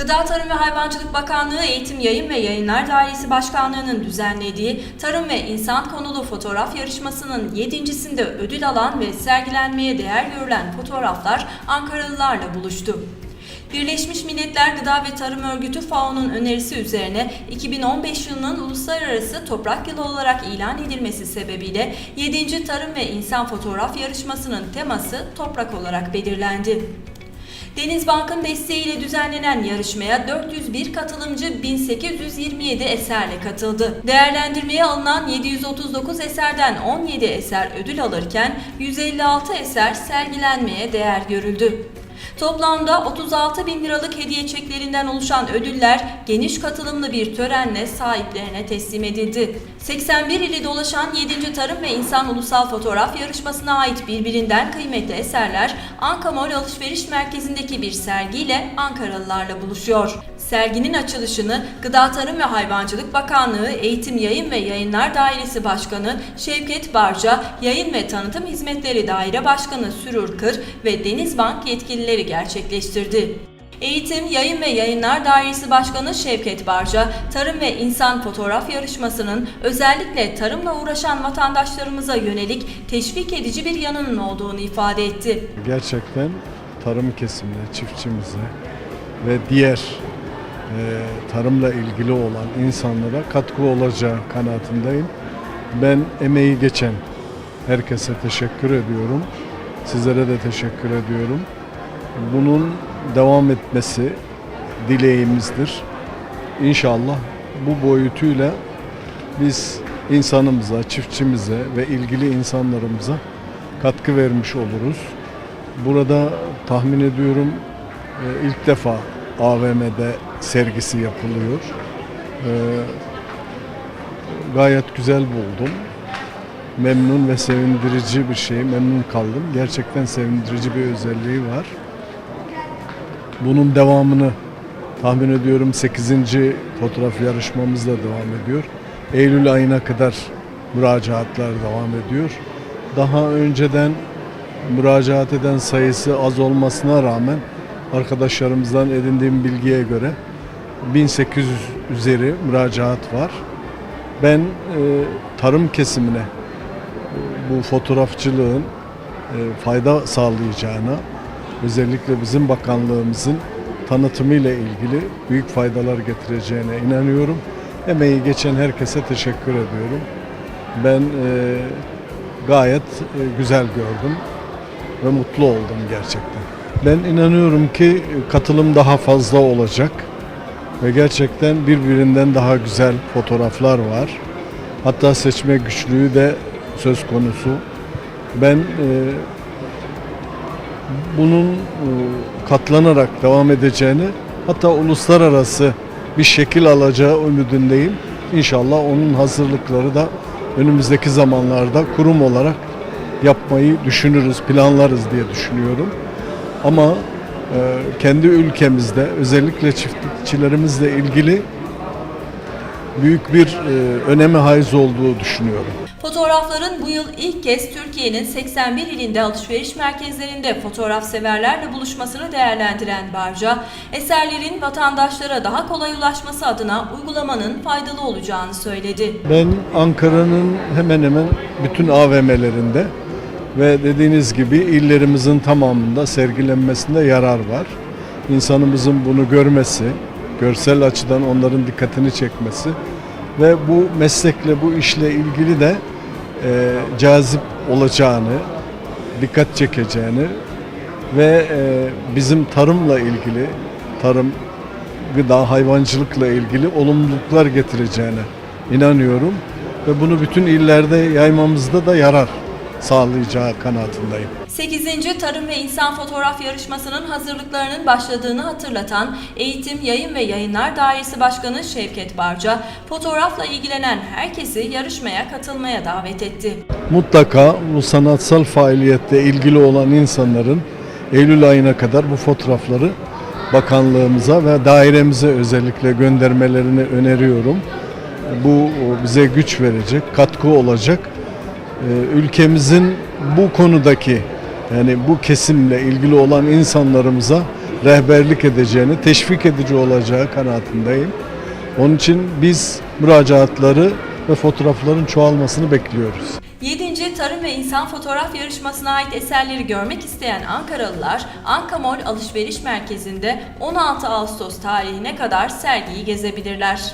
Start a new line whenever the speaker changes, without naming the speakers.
Gıda Tarım ve Hayvancılık Bakanlığı Eğitim Yayın ve Yayınlar Dairesi Başkanlığı'nın düzenlediği Tarım ve İnsan konulu fotoğraf yarışmasının yedincisinde ödül alan ve sergilenmeye değer görülen fotoğraflar Ankaralılarla buluştu. Birleşmiş Milletler Gıda ve Tarım Örgütü FAO'nun önerisi üzerine 2015 yılının uluslararası toprak yılı olarak ilan edilmesi sebebiyle 7. Tarım ve İnsan Fotoğraf Yarışması'nın teması toprak olarak belirlendi. Denizbank'ın desteğiyle düzenlenen yarışmaya 401 katılımcı 1827 eserle katıldı. Değerlendirmeye alınan 739 eserden 17 eser ödül alırken 156 eser sergilenmeye değer görüldü. Toplamda 36 bin liralık hediye çeklerinden oluşan ödüller geniş katılımlı bir törenle sahiplerine teslim edildi. 81 ili dolaşan 7. Tarım ve İnsan Ulusal Fotoğraf Yarışması'na ait birbirinden kıymetli eserler Ankamol Alışveriş Merkezi'ndeki bir sergiyle Ankaralılarla buluşuyor. Serginin açılışını Gıda Tarım ve Hayvancılık Bakanlığı Eğitim Yayın ve Yayınlar Dairesi Başkanı Şevket Barca, Yayın ve Tanıtım Hizmetleri Daire Başkanı Sürür Kır ve Denizbank yetkilileri gerçekleştirdi. Eğitim, Yayın ve Yayınlar Dairesi Başkanı Şevket Barca, Tarım ve İnsan Fotoğraf Yarışması'nın özellikle tarımla uğraşan vatandaşlarımıza yönelik teşvik edici bir yanının olduğunu ifade etti.
Gerçekten tarım kesimine, çiftçimize ve diğer tarımla ilgili olan insanlara katkı olacağı kanaatindeyim. Ben emeği geçen herkese teşekkür ediyorum. Sizlere de teşekkür ediyorum. Bunun devam etmesi dileğimizdir. İnşallah bu boyutuyla biz insanımıza, çiftçimize ve ilgili insanlarımıza katkı vermiş oluruz. Burada tahmin ediyorum e, ilk defa AVM'de sergisi yapılıyor. E, Gayet güzel buldum. Memnun ve sevindirici bir şey. Memnun kaldım. Gerçekten sevindirici bir özelliği var. Bunun devamını tahmin ediyorum 8. fotoğraf yarışmamız da devam ediyor. Eylül ayına kadar müracaatlar devam ediyor. Daha önceden müracaat eden sayısı az olmasına rağmen arkadaşlarımızdan edindiğim bilgiye göre 1800 üzeri müracaat var. Ben e, tarım kesimine bu fotoğrafçılığın e, fayda sağlayacağına özellikle bizim bakanlığımızın tanıtımıyla ilgili büyük faydalar getireceğine inanıyorum. Emeği geçen herkese teşekkür ediyorum. Ben e, gayet e, güzel gördüm ve mutlu oldum gerçekten. Ben inanıyorum ki katılım daha fazla olacak ve gerçekten birbirinden daha güzel fotoğraflar var. Hatta seçme güçlüğü de söz konusu. Ben e, bunun e, katlanarak devam edeceğini hatta uluslararası bir şekil alacağı ümidindeyim. İnşallah onun hazırlıkları da önümüzdeki zamanlarda kurum olarak yapmayı düşünürüz, planlarız diye düşünüyorum. Ama e, kendi ülkemizde özellikle çiftçilerimizle ilgili büyük bir e, öneme haiz olduğu düşünüyorum.
Fotoğrafların bu yıl ilk kez Türkiye'nin 81 ilinde alışveriş merkezlerinde fotoğraf severlerle buluşmasını değerlendiren Barca, eserlerin vatandaşlara daha kolay ulaşması adına uygulamanın faydalı olacağını söyledi.
Ben Ankara'nın hemen hemen bütün AVM'lerinde ve dediğiniz gibi illerimizin tamamında sergilenmesinde yarar var. İnsanımızın bunu görmesi, görsel açıdan onların dikkatini çekmesi ve bu meslekle, bu işle ilgili de e, cazip olacağını, dikkat çekeceğini ve e, bizim tarımla ilgili, tarım, gıda, hayvancılıkla ilgili olumluluklar getireceğine inanıyorum ve bunu bütün illerde yaymamızda da yarar sağlayacağı kanaatindeyim.
8. Tarım ve İnsan Fotoğraf Yarışması'nın hazırlıklarının başladığını hatırlatan Eğitim, Yayın ve Yayınlar Dairesi Başkanı Şevket Barca, fotoğrafla ilgilenen herkesi yarışmaya katılmaya davet etti.
Mutlaka bu sanatsal faaliyette ilgili olan insanların Eylül ayına kadar bu fotoğrafları bakanlığımıza ve dairemize özellikle göndermelerini öneriyorum. Bu bize güç verecek, katkı olacak. Ee, Ülkemizin bu konudaki yani bu kesimle ilgili olan insanlarımıza rehberlik edeceğini, teşvik edici olacağı kanaatindeyim. Onun için biz müracaatları ve fotoğrafların çoğalmasını bekliyoruz.
7. Tarım ve İnsan Fotoğraf Yarışması'na ait eserleri görmek isteyen Ankaralılar Ankamol Alışveriş Merkezi'nde 16 Ağustos tarihine kadar sergiyi gezebilirler.